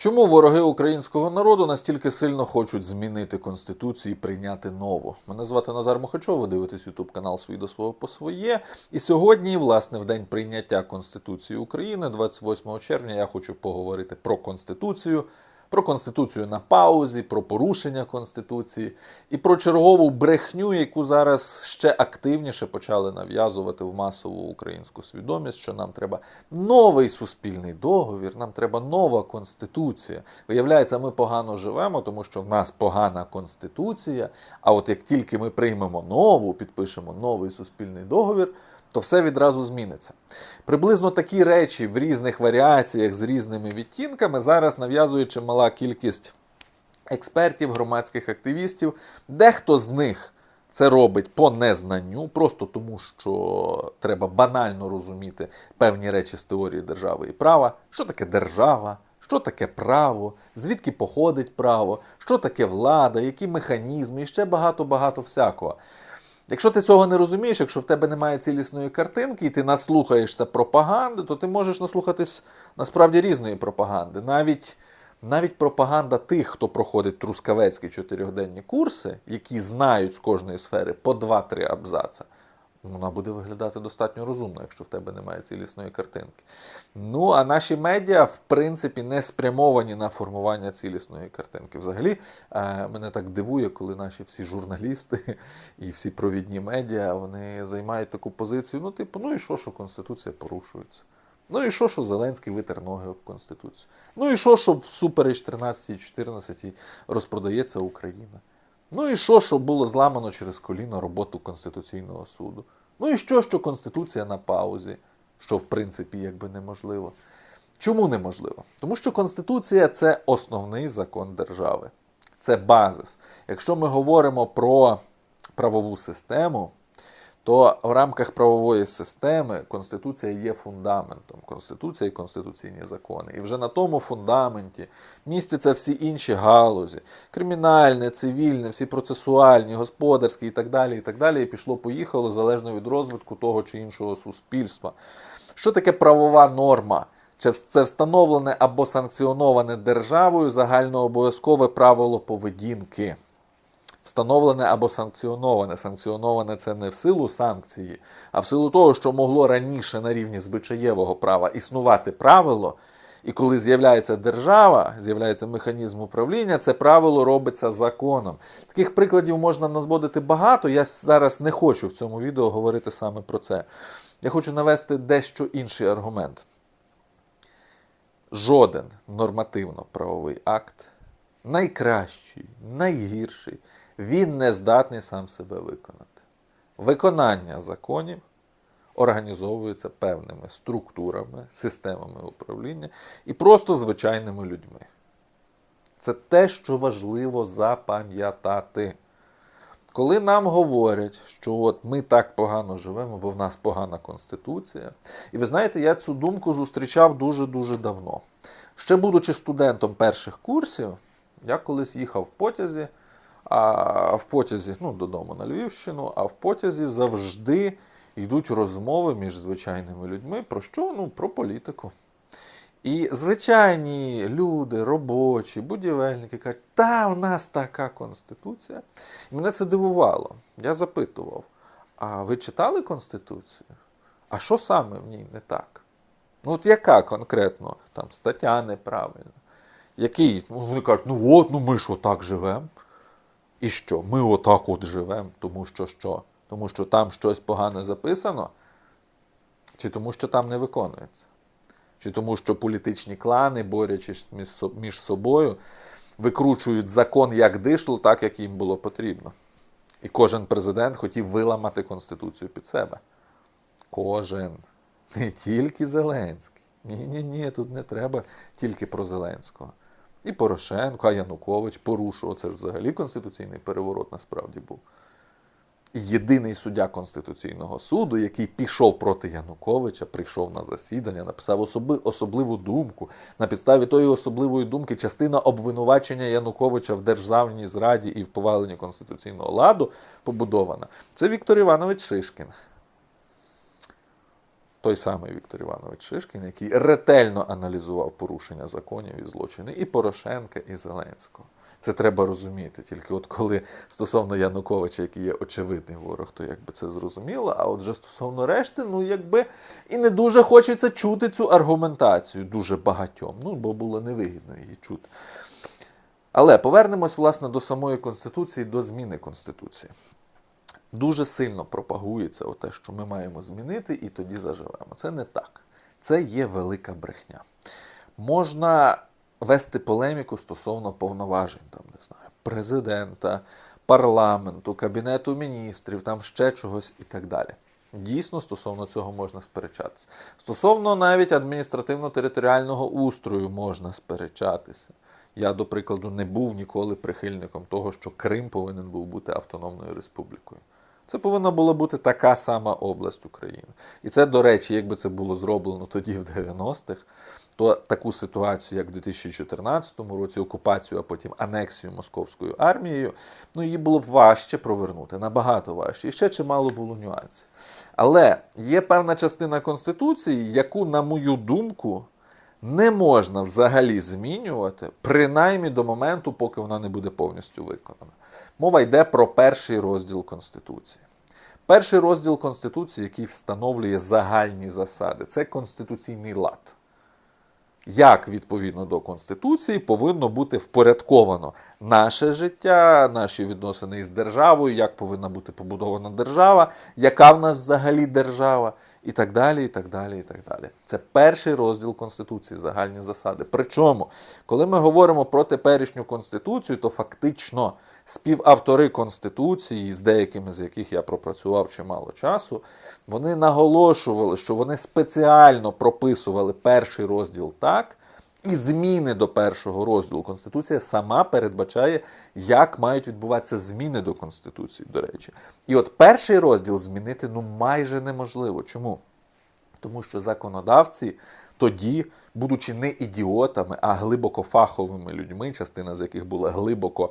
Чому вороги українського народу настільки сильно хочуть змінити конституцію і прийняти нову? Мене звати Назар Мухачов, ви дивитесь Ютуб канал «Свій до свого по своє. І сьогодні, власне, в день прийняття Конституції України, 28 червня, я хочу поговорити про Конституцію, про Конституцію на паузі, про порушення Конституції і про чергову брехню, яку зараз ще активніше почали нав'язувати в масову українську свідомість, що нам треба новий суспільний договір, нам треба нова конституція. Виявляється, ми погано живемо, тому що в нас погана конституція. А от як тільки ми приймемо нову, підпишемо новий суспільний договір. То все відразу зміниться. Приблизно такі речі в різних варіаціях з різними відтінками зараз нав'язує чимала кількість експертів, громадських активістів. Дехто з них це робить по незнанню, просто тому що треба банально розуміти певні речі з теорії держави і права. Що таке держава? Що таке право, звідки походить право, що таке влада, які механізми і ще багато-багато всякого. Якщо ти цього не розумієш, якщо в тебе немає цілісної картинки і ти наслухаєшся пропаганди, то ти можеш наслухатись насправді різної пропаганди. Навіть, навіть пропаганда тих, хто проходить трускавецькі чотирьохденні курси, які знають з кожної сфери по 2-3 абзаца, вона буде виглядати достатньо розумно, якщо в тебе немає цілісної картинки. Ну, а наші медіа, в принципі, не спрямовані на формування цілісної картинки. Взагалі, е, мене так дивує, коли наші всі журналісти і всі провідні медіа вони займають таку позицію. Ну, типу, ну і що, що Конституція порушується? Ну і що, що Зеленський витер ноги об Конституцію? Ну і що, що всупереч 13 і 14 розпродається Україна? Ну і що, що було зламано через коліно роботу Конституційного суду? Ну і що, що Конституція на паузі, що в принципі якби неможливо. Чому неможливо? Тому що Конституція це основний закон держави, це базис. Якщо ми говоримо про правову систему, то в рамках правової системи Конституція є фундаментом. Конституція і конституційні закони. І вже на тому фундаменті містяться всі інші галузі: кримінальне, цивільне, всі процесуальні, господарські і так далі. І так далі. І пішло-поїхало залежно від розвитку того чи іншого суспільства. Що таке правова норма? Чи це встановлене або санкціоноване державою загальнообов'язкове правило поведінки? Встановлене або санкціоноване. Санкціоноване це не в силу санкції, а в силу того, що могло раніше на рівні звичаєвого права існувати правило. І коли з'являється держава, з'являється механізм управління, це правило робиться законом. Таких прикладів можна назводити багато. Я зараз не хочу в цьому відео говорити саме про це. Я хочу навести дещо інший аргумент. Жоден нормативно-правовий акт, найкращий, найгірший, він не здатний сам себе виконати. Виконання законів організовується певними структурами, системами управління і просто звичайними людьми. Це те, що важливо запам'ятати. Коли нам говорять, що от ми так погано живемо, бо в нас погана конституція. І ви знаєте, я цю думку зустрічав дуже-дуже давно. Ще будучи студентом перших курсів, я колись їхав в потязі, а в потязі, ну, додому на Львівщину, а в потязі завжди йдуть розмови між звичайними людьми про що? Ну, про політику. І звичайні люди, робочі, будівельники кажуть, та в нас така конституція. І мене це дивувало. Я запитував: а ви читали Конституцію? А що саме в ній не так? Ну, от яка конкретно там стаття неправильна? Який? Ну, Вони кажуть, ну от, ну ми ж отак живемо. І що? Ми отак от живемо, тому що що? Тому що там щось погане записано? Чи тому, що там не виконується? Чи тому, що політичні клани, борючись між собою, викручують закон як дишло, так як їм було потрібно. І кожен президент хотів виламати Конституцію під себе. Кожен. Не тільки Зеленський. Ні-ні ні, тут не треба тільки про Зеленського. І Порошенко, а Янукович порушував. Це ж взагалі конституційний переворот насправді був. Єдиний суддя Конституційного суду, який пішов проти Януковича, прийшов на засідання, написав особи, особливу думку. На підставі тої особливої думки частина обвинувачення Януковича в державній зраді і в поваленні конституційного ладу побудована. Це Віктор Іванович Шишкін. Той самий Віктор Іванович Шишкін, який ретельно аналізував порушення законів і злочини і Порошенка, і Зеленського. Це треба розуміти. Тільки от коли стосовно Януковича, який є очевидний ворог, то якби це зрозуміло. А от вже стосовно решти, ну якби і не дуже хочеться чути цю аргументацію дуже багатьом. Ну, бо було невигідно її чути. Але повернемось, власне, до самої Конституції, до зміни Конституції. Дуже сильно пропагується те, що ми маємо змінити, і тоді заживемо. Це не так. Це є велика брехня. Можна вести полеміку стосовно повноважень, там, не знаю, президента, парламенту, кабінету міністрів, там ще чогось і так далі. Дійсно, стосовно цього можна сперечатися. Стосовно навіть адміністративно-територіального устрою можна сперечатися. Я, до прикладу, не був ніколи прихильником того, що Крим повинен був бути автономною республікою. Це повинна була бути така сама область України. І це, до речі, якби це було зроблено тоді, в 90-х, то таку ситуацію, як в 2014 році, окупацію, а потім анексію московською армією, ну її було б важче провернути, набагато важче. І ще чимало було нюансів. Але є певна частина Конституції, яку, на мою думку, не можна взагалі змінювати, принаймні до моменту, поки вона не буде повністю виконана. Мова йде про перший розділ Конституції. Перший розділ Конституції, який встановлює загальні засади, це конституційний лад. Як відповідно до Конституції повинно бути впорядковано наше життя, наші відносини із державою, як повинна бути побудована держава, яка в нас взагалі держава, і так далі. і так далі, і так далі. Це перший розділ Конституції, загальні засади. Причому, коли ми говоримо про теперішню Конституцію, то фактично співавтори Конституції, з деякими з яких я пропрацював чимало часу, вони наголошували, що вони спеціально прописували перший розділ так. І зміни до першого розділу Конституція сама передбачає, як мають відбуватися зміни до Конституції, до речі. І от перший розділ змінити ну майже неможливо. Чому? Тому що законодавці тоді, будучи не ідіотами, а глибоко фаховими людьми, частина з яких була глибоко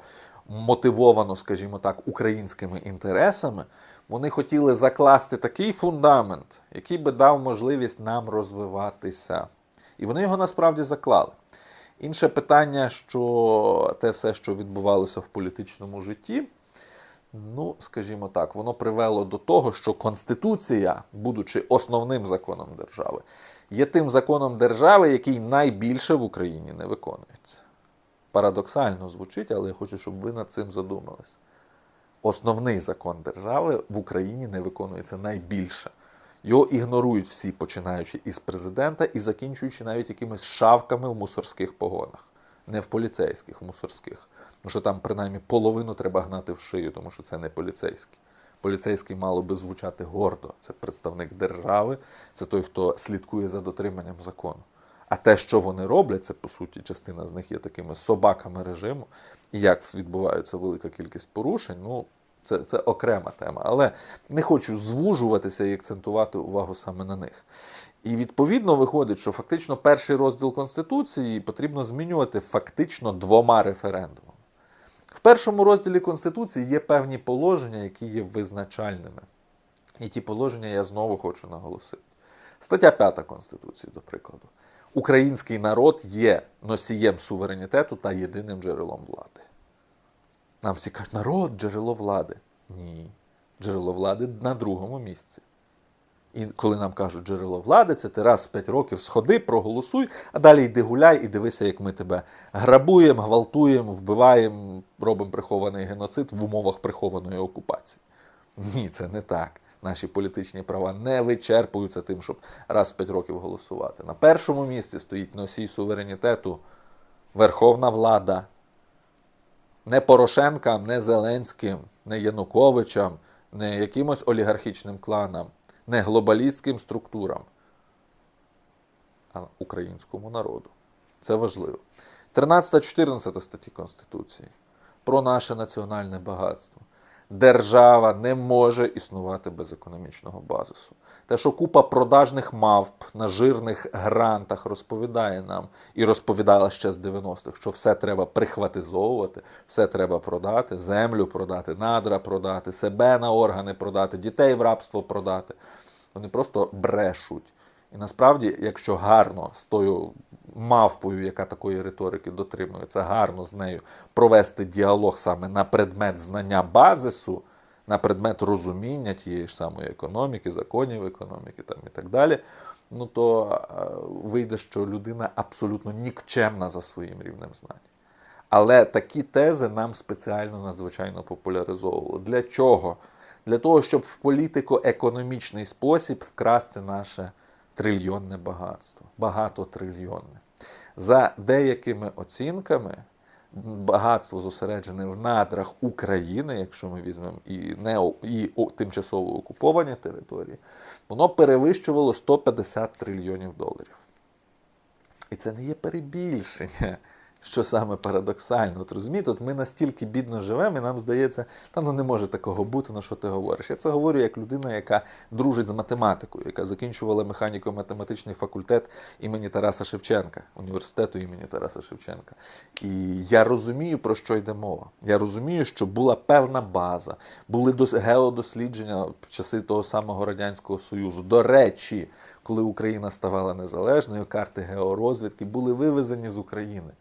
мотивовано, скажімо так, українськими інтересами, вони хотіли закласти такий фундамент, який би дав можливість нам розвиватися. І вони його насправді заклали. Інше питання, що те все, що відбувалося в політичному житті, ну, скажімо так, воно привело до того, що Конституція, будучи основним законом держави, є тим законом держави, який найбільше в Україні не виконується. Парадоксально звучить, але я хочу, щоб ви над цим задумались. Основний закон держави в Україні не виконується найбільше. Його ігнорують всі, починаючи із президента і закінчуючи навіть якимись шавками в мусорських погонах. Не в поліцейських, в мусорських. Тому що там принаймні половину треба гнати в шию, тому що це не поліцейський. Поліцейський мало би звучати гордо. Це представник держави, це той, хто слідкує за дотриманням закону. А те, що вони роблять, це по суті частина з них є такими собаками режиму. І як відбувається велика кількість порушень, ну це, це окрема тема. Але не хочу звужуватися і акцентувати увагу саме на них. І відповідно виходить, що фактично перший розділ Конституції потрібно змінювати фактично двома референдумами. В першому розділі Конституції є певні положення, які є визначальними. І ті положення я знову хочу наголосити. Стаття 5 Конституції, до прикладу. Український народ є носієм суверенітету та єдиним джерелом влади. Нам всі кажуть, народ джерело влади. Ні. Джерело влади на другому місці. І коли нам кажуть джерело влади, це ти раз в 5 років сходи, проголосуй, а далі йди гуляй і дивися, як ми тебе грабуємо, гвалтуємо, вбиваємо, робимо прихований геноцид в умовах прихованої окупації. Ні, це не так. Наші політичні права не вичерпуються тим, щоб раз в 5 років голосувати. На першому місці стоїть носій суверенітету, верховна влада. Не Порошенкам, не Зеленським, не Януковичам, не якимось олігархічним кланам, не глобалістським структурам, а українському народу. Це важливо. 13-14 статті Конституції про наше національне багатство. Держава не може існувати без економічного базису. Те, що купа продажних мавп на жирних грантах розповідає нам і розповідала ще з 90-х, що все треба прихватизовувати, все треба продати, землю продати, надра продати, себе на органи продати, дітей в рабство продати. Вони просто брешуть. І насправді, якщо гарно з тою мавпою, яка такої риторики дотримується, гарно з нею провести діалог саме на предмет знання базису, на предмет розуміння тієї ж самої економіки, законів економіки там, і так далі, ну то е, вийде, що людина абсолютно нікчемна за своїм рівнем знань. Але такі тези нам спеціально надзвичайно популяризовували. Для чого? Для того, щоб в політико-економічний спосіб вкрасти наше трильйонне багатство. Багатотрильйонне. За деякими оцінками, багатство зосереджене в надрах України, якщо ми візьмемо і, не, і тимчасово окуповані території, воно перевищувало 150 трильйонів доларів. І це не є перебільшення, що саме парадоксально. От розумієте, от ми настільки бідно живемо, і нам здається, та ну не може такого бути, ну що ти говориш. Я це говорю як людина, яка дружить з математикою, яка закінчувала механіко-математичний факультет імені Тараса Шевченка, університету імені Тараса Шевченка. І я розумію, про що йде мова. Я розумію, що була певна база, були дос- геодослідження в часи того самого Радянського Союзу. До речі, коли Україна ставала незалежною, карти георозвідки були вивезені з України.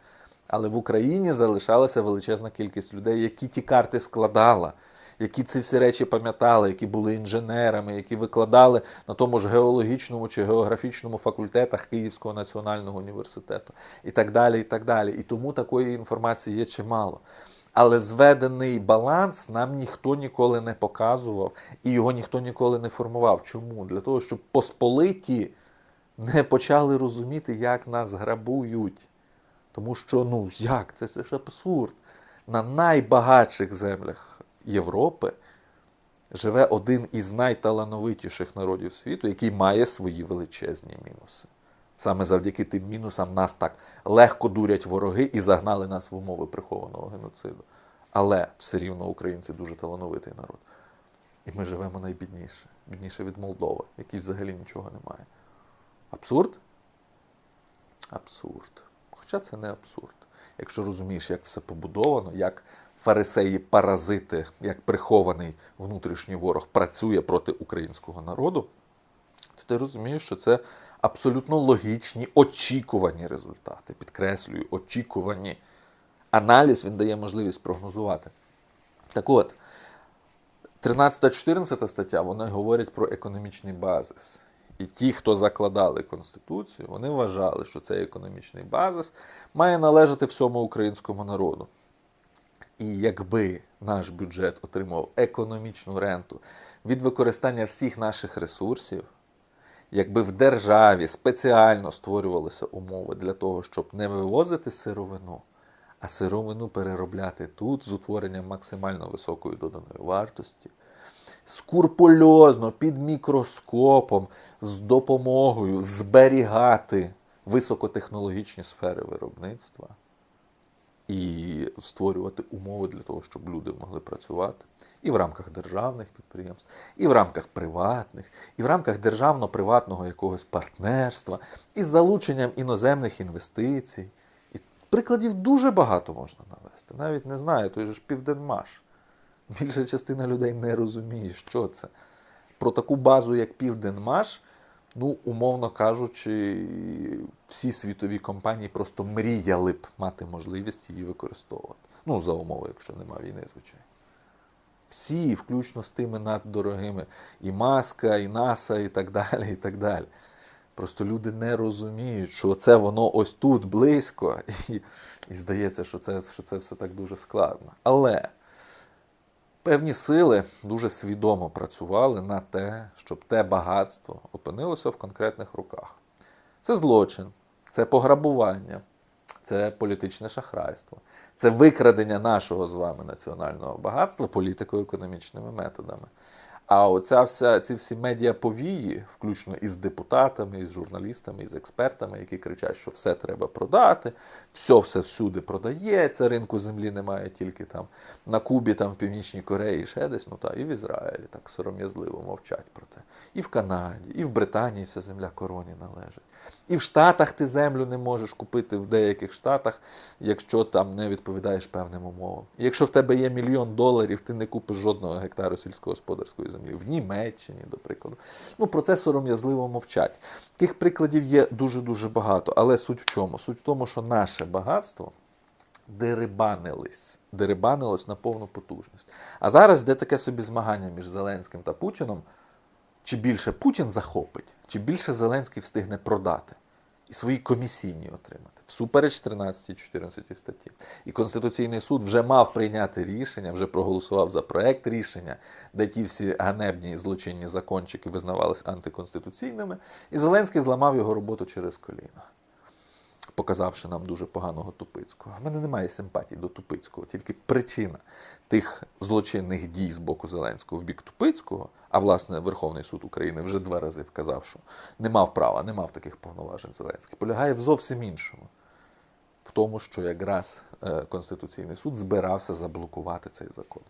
Але в Україні залишалася величезна кількість людей, які ті карти складала, які ці всі речі пам'ятали, які були інженерами, які викладали на тому ж геологічному чи географічному факультетах Київського національного університету, і так далі. І так далі. І тому такої інформації є чимало. Але зведений баланс нам ніхто ніколи не показував, і його ніхто ніколи не формував. Чому? Для того, щоб посполиті не почали розуміти, як нас грабують. Тому що, ну як, це, ж абсурд. На найбагатших землях Європи живе один із найталановитіших народів світу, який має свої величезні мінуси. Саме завдяки тим мінусам нас так легко дурять вороги і загнали нас в умови прихованого геноциду. Але все рівно українці дуже талановитий народ. І ми живемо найбідніше, бідніше від Молдови, якій взагалі нічого немає. Абсурд? Абсурд. Хоча це не абсурд. Якщо розумієш, як все побудовано, як фарисеї паразити, як прихований внутрішній ворог працює проти українського народу, то ти розумієш, що це абсолютно логічні, очікувані результати. Підкреслюю, очікувані. Аналіз він дає можливість прогнозувати. Так от, 13-14 стаття, вони говорять про економічний базис. І ті, хто закладали Конституцію, вони вважали, що цей економічний базис має належати всьому українському народу. І якби наш бюджет отримав економічну ренту від використання всіх наших ресурсів, якби в державі спеціально створювалися умови для того, щоб не вивозити сировину, а сировину переробляти тут з утворенням максимально високої доданої вартості, скурпульозно під мікроскопом з допомогою зберігати високотехнологічні сфери виробництва і створювати умови для того, щоб люди могли працювати і в рамках державних підприємств, і в рамках приватних, і в рамках державно-приватного якогось партнерства, і з залученням іноземних інвестицій. Прикладів дуже багато можна навести. Навіть не знаю, той же ж Південмаш. Більша частина людей не розуміє, що це. Про таку базу, як Південмаш, ну, умовно кажучи, всі світові компанії просто мріяли б мати можливість її використовувати. Ну, за умови, якщо нема війни, звичайно. Всі, включно з тими наддорогими, і Маска, і НАСА, і так далі, і так далі. Просто люди не розуміють, що це воно ось тут близько, і, і здається, що це, що це все так дуже складно. Але певні сили дуже свідомо працювали на те, щоб те багатство опинилося в конкретних руках. Це злочин, це пограбування, це політичне шахрайство, це викрадення нашого з вами національного багатства політико-економічними методами. А оця вся ці всі медіаповії, включно із депутатами, із журналістами, із експертами, які кричать, що все треба продати, все все всюди продається, ринку землі немає тільки там на Кубі, там в Північній Кореї, ще десь, ну та і в Ізраїлі так сором'язливо мовчать про те. І в Канаді, і в Британії вся земля короні належить. І в Штатах ти землю не можеш купити в деяких штатах, якщо там не відповідаєш певним умовам. Якщо в тебе є мільйон доларів, ти не купиш жодного гектару сільськогосподарської землі. В Німеччині, до прикладу. Ну, про це сором'язливо мовчать. Таких прикладів є дуже-дуже багато. Але суть в чому? Суть в тому, що наше багатство дерибанились. Дерибанилось на повну потужність. А зараз де таке собі змагання між Зеленським та Путіном. Чи більше Путін захопить, чи більше Зеленський встигне продати і свої комісійні отримати всупереч 13-14 статті. І Конституційний суд вже мав прийняти рішення, вже проголосував за проект рішення, де ті всі ганебні і злочинні закончики визнавались антиконституційними, і Зеленський зламав його роботу через коліно показавши нам дуже поганого Тупицького. В мене немає симпатії до Тупицького, тільки причина тих злочинних дій з боку Зеленського в бік Тупицького, а власне Верховний суд України вже два рази вказав, що не мав права, не мав таких повноважень Зеленський, полягає в зовсім іншому. В тому, що якраз е, Конституційний суд збирався заблокувати цей закон.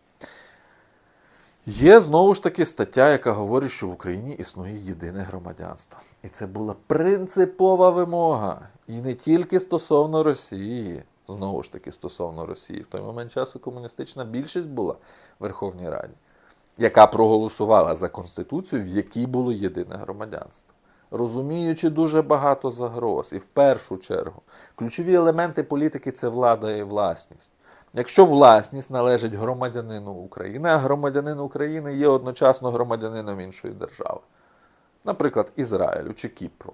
Є знову ж таки стаття, яка говорить, що в Україні існує єдине громадянство. І це була принципова вимога. І не тільки стосовно Росії, знову ж таки, стосовно Росії. В той момент часу комуністична більшість була в Верховній Раді, яка проголосувала за Конституцію, в якій було єдине громадянство. Розуміючи дуже багато загроз, і в першу чергу ключові елементи політики це влада і власність. Якщо власність належить громадянину України, а громадянин України є одночасно громадянином іншої держави, наприклад, Ізраїлю чи Кіпру,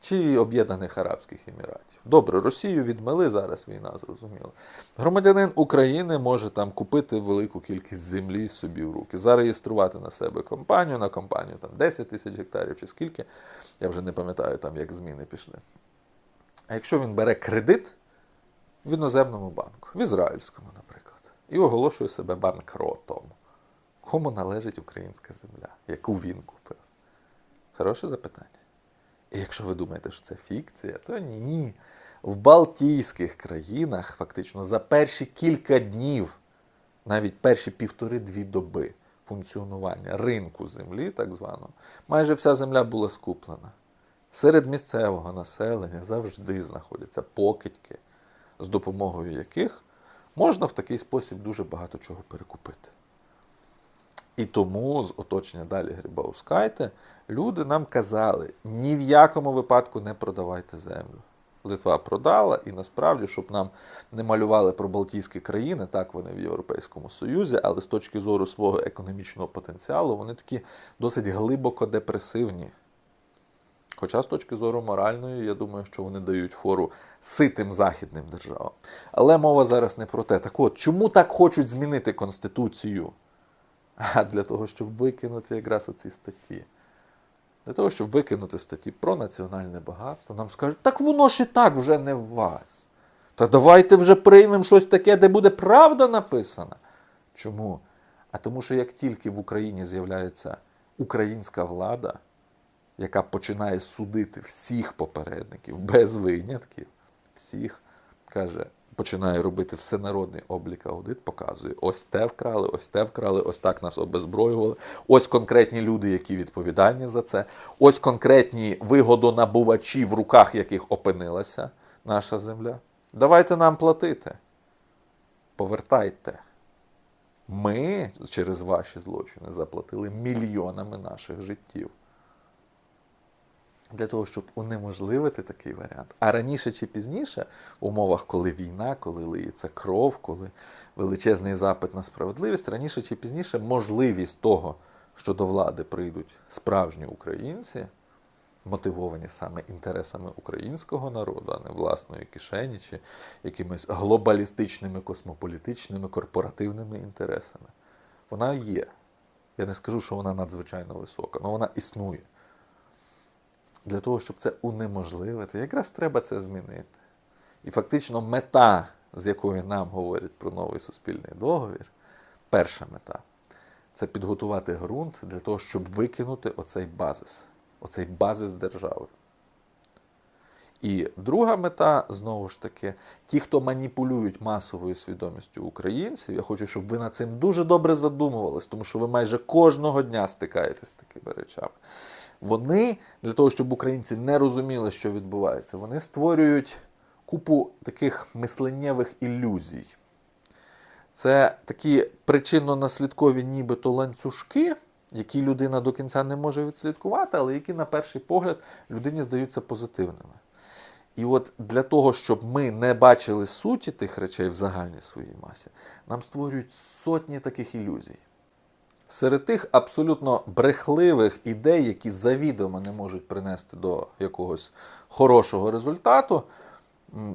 чи Об'єднаних Арабських Еміратів. Добре, Росію відмели зараз війна, зрозуміло. Громадянин України може там купити велику кількість землі собі в руки, зареєструвати на себе компанію, на компанію там 10 тисяч гектарів чи скільки. Я вже не пам'ятаю, там як зміни пішли. А якщо він бере кредит в іноземному банку, в ізраїльському, наприклад, і оголошує себе банкротом. Кому належить українська земля, яку він купив? Хороше запитання. І якщо ви думаєте, що це фікція, то ні. В Балтійських країнах фактично за перші кілька днів, навіть перші півтори-дві доби функціонування ринку землі, так званого, майже вся земля була скуплена. Серед місцевого населення завжди знаходяться покидьки, з допомогою яких можна в такий спосіб дуже багато чого перекупити. І тому з оточення далі Грибаускайте люди нам казали: ні в якому випадку не продавайте землю. Литва продала, і насправді, щоб нам не малювали про Балтійські країни, так вони в Європейському Союзі, але з точки зору свого економічного потенціалу, вони такі досить глибоко депресивні. Хоча з точки зору моральної, я думаю, що вони дають фору ситим західним державам. Але мова зараз не про те. Так от, чому так хочуть змінити Конституцію? А для того, щоб викинути якраз оці статті. Для того, щоб викинути статті про національне багатство, нам скажуть, так воно ж і так вже не в вас. Та давайте вже приймемо щось таке, де буде правда написана. Чому? А тому, що як тільки в Україні з'являється українська влада, яка починає судити всіх попередників без винятків, всіх каже, починає робити всенародний облік аудит, показує, ось те вкрали, ось те вкрали, ось так нас обезброювали. Ось конкретні люди, які відповідальні за це, ось конкретні вигодонабувачі, в руках яких опинилася наша земля. Давайте нам платити. Повертайте. Ми через ваші злочини заплатили мільйонами наших життів для того, щоб унеможливити такий варіант. А раніше чи пізніше, в умовах, коли війна, коли лиється кров, коли величезний запит на справедливість, раніше чи пізніше можливість того, що до влади прийдуть справжні українці, мотивовані саме інтересами українського народу, а не власної кишені чи якимись глобалістичними, космополітичними, корпоративними інтересами. Вона є. Я не скажу, що вона надзвичайно висока, але вона існує. Для того, щоб це унеможливити, якраз треба це змінити. І фактично мета, з якою нам говорять про новий суспільний договір, перша мета це підготувати ґрунт для того, щоб викинути оцей базис, оцей базис держави. І друга мета, знову ж таки, ті, хто маніпулюють масовою свідомістю українців, я хочу, щоб ви над цим дуже добре задумувались, тому що ви майже кожного дня стикаєтесь з такими речами. Вони для того, щоб українці не розуміли, що відбувається, вони створюють купу таких мисленнєвих ілюзій. Це такі причинно-наслідкові нібито ланцюжки, які людина до кінця не може відслідкувати, але які, на перший погляд, людині здаються позитивними. І от для того, щоб ми не бачили суті тих речей в загальній своїй масі, нам створюють сотні таких ілюзій. Серед тих абсолютно брехливих ідей, які завідомо не можуть принести до якогось хорошого результату,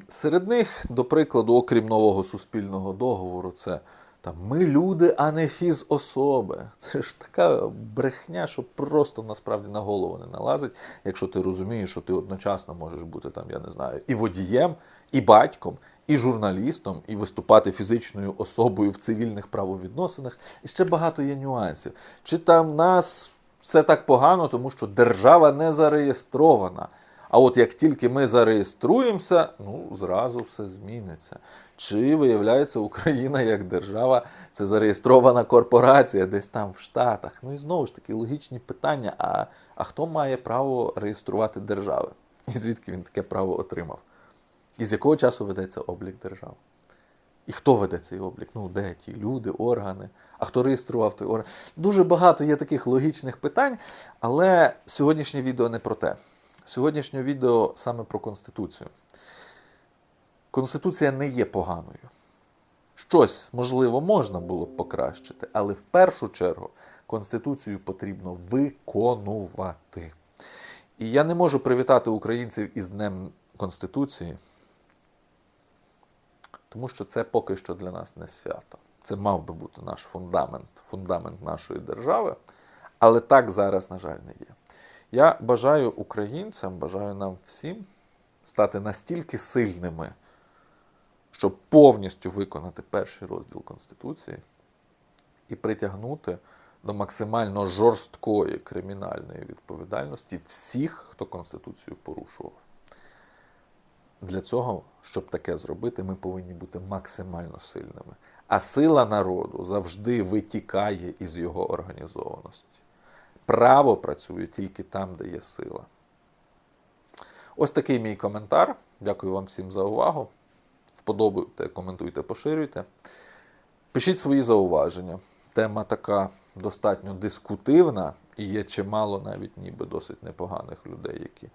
серед них, до прикладу, окрім нового суспільного договору, це там ми люди, а не фізособи. Це ж така брехня, що просто насправді на голову не налазить, якщо ти розумієш, що ти одночасно можеш бути там, я не знаю, і водієм, і батьком, і журналістом, і виступати фізичною особою в цивільних правовідносинах. І ще багато є нюансів. Чи там нас все так погано, тому що держава не зареєстрована. А от як тільки ми зареєструємося, ну зразу все зміниться. Чи виявляється Україна як держава, це зареєстрована корпорація десь там в Штатах. Ну і знову ж таки логічні питання: а, а хто має право реєструвати держави? І звідки він таке право отримав? І з якого часу ведеться облік держав? І хто веде цей облік? Ну, де ті люди, органи? А хто реєстрував той орган? Дуже багато є таких логічних питань, але сьогоднішнє відео не про те. Сьогоднішнє відео саме про Конституцію. Конституція не є поганою. Щось, можливо, можна було б покращити, але в першу чергу Конституцію потрібно виконувати. І я не можу привітати українців із Днем Конституції, тому що це поки що для нас не свято. Це мав би бути наш фундамент, фундамент нашої держави, але так зараз, на жаль, не є. Я бажаю українцям, бажаю нам всім стати настільки сильними, щоб повністю виконати перший розділ Конституції і притягнути до максимально жорсткої кримінальної відповідальності всіх, хто Конституцію порушував. Для цього, щоб таке зробити, ми повинні бути максимально сильними. А сила народу завжди витікає із його організованості. Право працює тільки там, де є сила. Ось такий мій коментар. Дякую вам всім за увагу. Вподобайте, коментуйте, поширюйте. Пишіть свої зауваження. Тема така достатньо дискутивна, і є чимало навіть ніби досить непоганих людей, які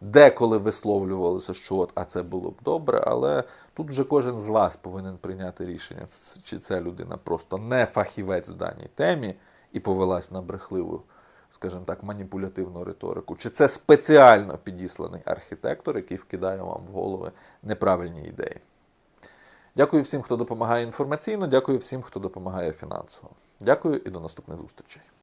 деколи висловлювалися, що от, а це було б добре, але тут вже кожен з вас повинен прийняти рішення, чи ця людина просто не фахівець в даній темі і повелась на брехливу, скажімо так, маніпулятивну риторику, чи це спеціально підісланий архітектор, який вкидає вам в голови неправильні ідеї. Дякую всім, хто допомагає інформаційно, дякую всім, хто допомагає фінансово. Дякую і до наступних зустрічей.